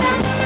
Woo!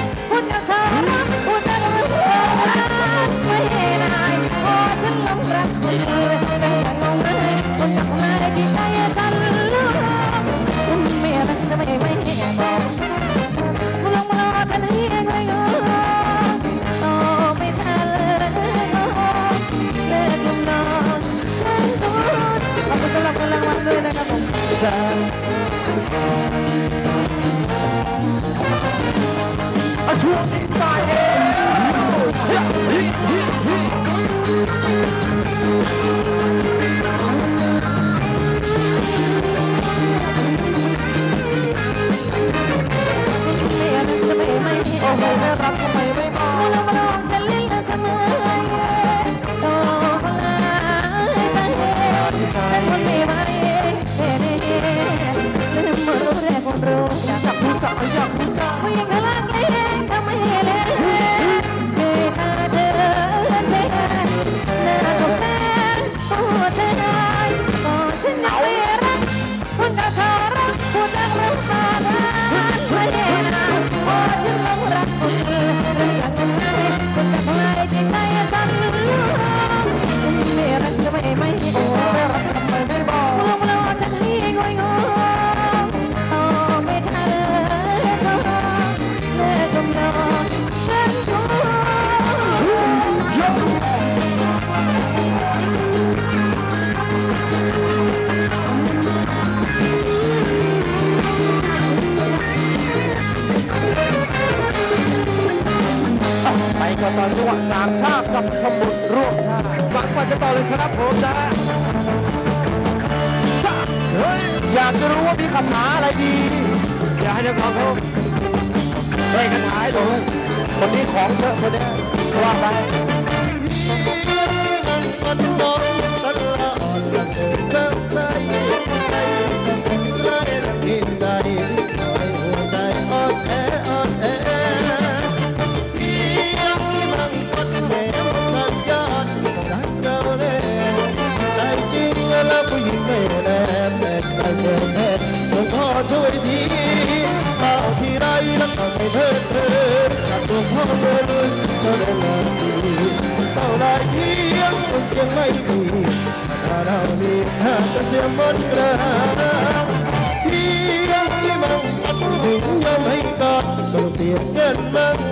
กัต่อจังหวะสามชาติกับขบุญร่วมชาติหวังว่าจะต่อเลยครับผมนะชาเฮ้ยอยากจะรู้ว่ามีคำถาอะไรดี อยากให้นักร้องเขาเฮ้ยคาถาให้ดูคนนี้ของเยอะคนเนี้ยว่าไป แล้วก็ไม่เพ้อเธอจากตัวพ่อเลยก็ได้เลยเท่าไรเพียงคนเสียงไม่ดีถ้าเรามีหากจะเสียมนกระเพียงที่มันอัดถึงยอมให้กอดต้องเสียงเกินมันพ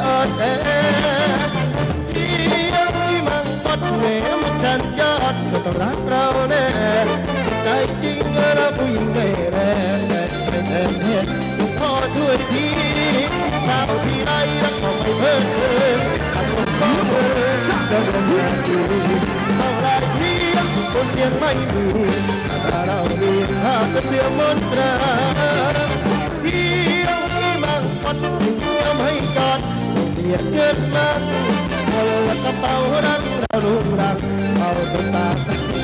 คนเสียงไม่มีถ้าเรามีภาพก็เสียมนตราเพียงที่มังปัดถึงยอมให้กอดเสียเกินมันพอละกระเป๋ารังเราลุงรังเอาตุ๊กตา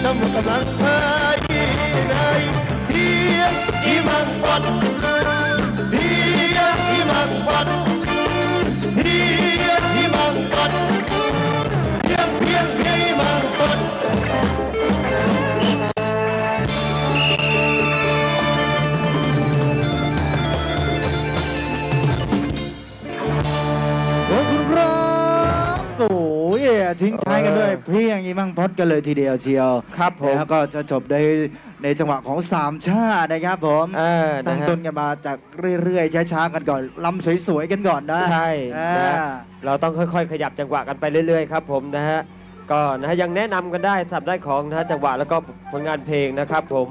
ทำกำลังพาย ทิ้งท้ายกันด้วยเพลงอีมังพอดกันเลยทีเดียวเชียวครับผมแล้วก็จะจบในในจังหวะของสามชาตินะครับผมเออตั้นะงฮะ ต้นกันมาจากเรื่อยๆช้าๆกันก่อนลำสวยๆกันก่อนนะใช่อ่านะฮะเราต้องค่อยๆ ขยับจังหวะกันไปเรื่อยๆ ครับผมนะฮะ ก็นะฮะยังแนะนำกันได้สับได้ของนะฮะจังหวะแล้วก็ผลงานเพลงนะครับผม